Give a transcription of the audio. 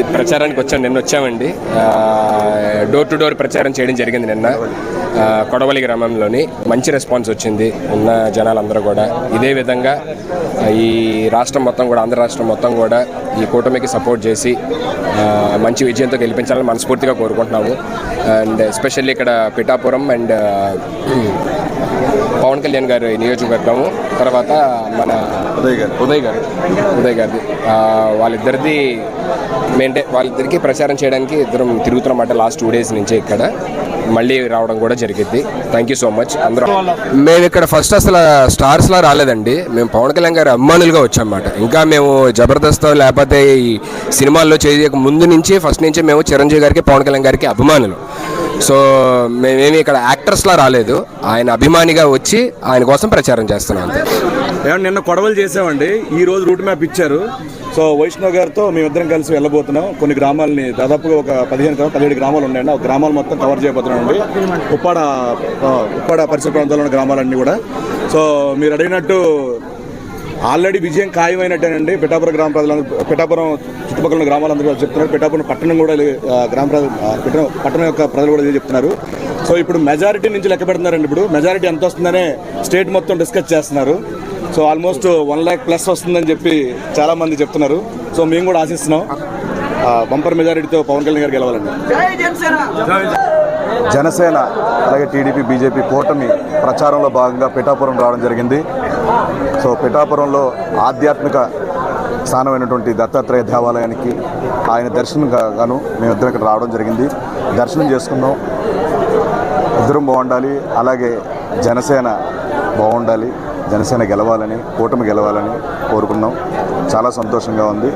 ఇది ప్రచారానికి వచ్చాం. నిన్న వచ్చామండి. డోర్ టు డోర్ ప్రచారం చేయడం జరిగింది నిన్న. కొడవలి గ్రామంలోని మంచి రెస్పాన్స్ వచ్చింది ఉన్న జనాలందరూ కూడా. ఇదే విధంగా ఈ రాష్ట్రం మొత్తం కూడా ఆంధ్ర రాష్ట్రం మొత్తం కూడా ఈ కూటమికి సపోర్ట్ చేసి మంచి విజయంతో గెలిపించాలని మనస్ఫూర్తిగా కోరుకుంటున్నాము. అండ్ ఎస్పెషల్లీ ఇక్కడ పిఠాపురం అండ్ పవన్ కళ్యాణ్ గారి నియోజకవర్గము తర్వాత మన ఉదయ్ గారు. ఉదయ్ గారు. ఉదయ్ గారిది. వాళ్ళిద్దరిది మెయింటే వాళ్ళిద్దరికి ప్రచారం చేయడానికి ఇద్దరం తిరుగుతున్నమాట లాస్ట్ టూ డేస్ నుంచి ఇక్కడ. మళ్ళీ రావడం కూడా జరిగింది. థ్యాంక్ యూ సో మచ్ అందరం మేము ఇక్కడ ఫస్ట్ అసలు స్టార్స్లా రాలేదండి. మేము పవన్ కళ్యాణ్ గారి అభిమానులుగా వచ్చామన్నమాట. ఇంకా మేము జబర్దస్త్ లేకపోతే ఈ సినిమాల్లో చేయక ముందు నుంచి ఫస్ట్ నుంచి మేము చిరంజీవి గారికి పవన్ కళ్యాణ్ గారికి అభిమానులు. సో మేమేమి ఇక్కడ యాక్టర్స్లా రాలేదు. ఆయన అభిమానిగా వచ్చి ఆయన కోసం ప్రచారం చేస్తున్నాం అంతే. నిన్న కొడవలు చేసామండి. ఈ రోజు రూట్ మ్యాప్ ఇచ్చారు. సో వైష్ణవ్ గారితో మేమిద్దరం కలిసి వెళ్ళబోతున్నాం. కొన్ని గ్రామాలని దాదాపుగా ఒక పదిహేను గ్రామాలు పదిహేడు గ్రామాలు ఉన్నాయండి. ఆ గ్రామాలు మొత్తం కవర్ చేయబోతున్నాం అండి ఉప్పాడ ఉప్పాడ పరిసర ప్రాంతాల్లో ఉన్న గ్రామాలన్నీ కూడా. సో మీరు అడిగినట్టు ఆల్రెడీ విజయం ఖాయమైనట్టేనండి. పిఠాపురం గ్రామ ప్రజలందరూ పిఠాపురం చుట్టుపక్కల ఉన్న గ్రామాలందరూ చెప్తున్నారు. పిఠాపురం పట్టణం కూడా గ్రామ ప్రజలు పట్టణం యొక్క ప్రజలు కూడా చెప్తున్నారు. సో ఇప్పుడు మెజారిటీ నుంచి లెక్క పెడుతున్నారండి ఇప్పుడు. మెజారిటీ ఎంత వస్తుందనే స్టేట్ మొత్తం డిస్కస్ చేస్తున్నారు. So almost one lakh plus వస్తుందని చెప్పి చాలామంది చెప్తున్నారు. సో మేము కూడా ఆశిస్తున్నాం. బంపర్ మెజారిటీతో పవన్ కళ్యాణ్ గారు గెలవాలండి. జనసేన అలాగే టీడీపీ బీజేపీ కూటమి ప్రచారంలో భాగంగా పిఠాపురం రావడం జరిగింది. సో పిఠాపురంలో ఆధ్యాత్మిక స్థానమైనటువంటి దత్తాత్రేయ దేవాలయానికి ఆయన దర్శనం గా- గాను మేమిద్దరం ఇక్కడ రావడం జరిగింది. దర్శనం చేసుకున్నాం ఇద్దరం బాగుండాలి. అలాగే జనసేన బాగుండాలి. జనసేన గెలవాలని కూటమి గెలవాలని కోరుకున్నాం. చాలా సంతోషంగా ఉంది.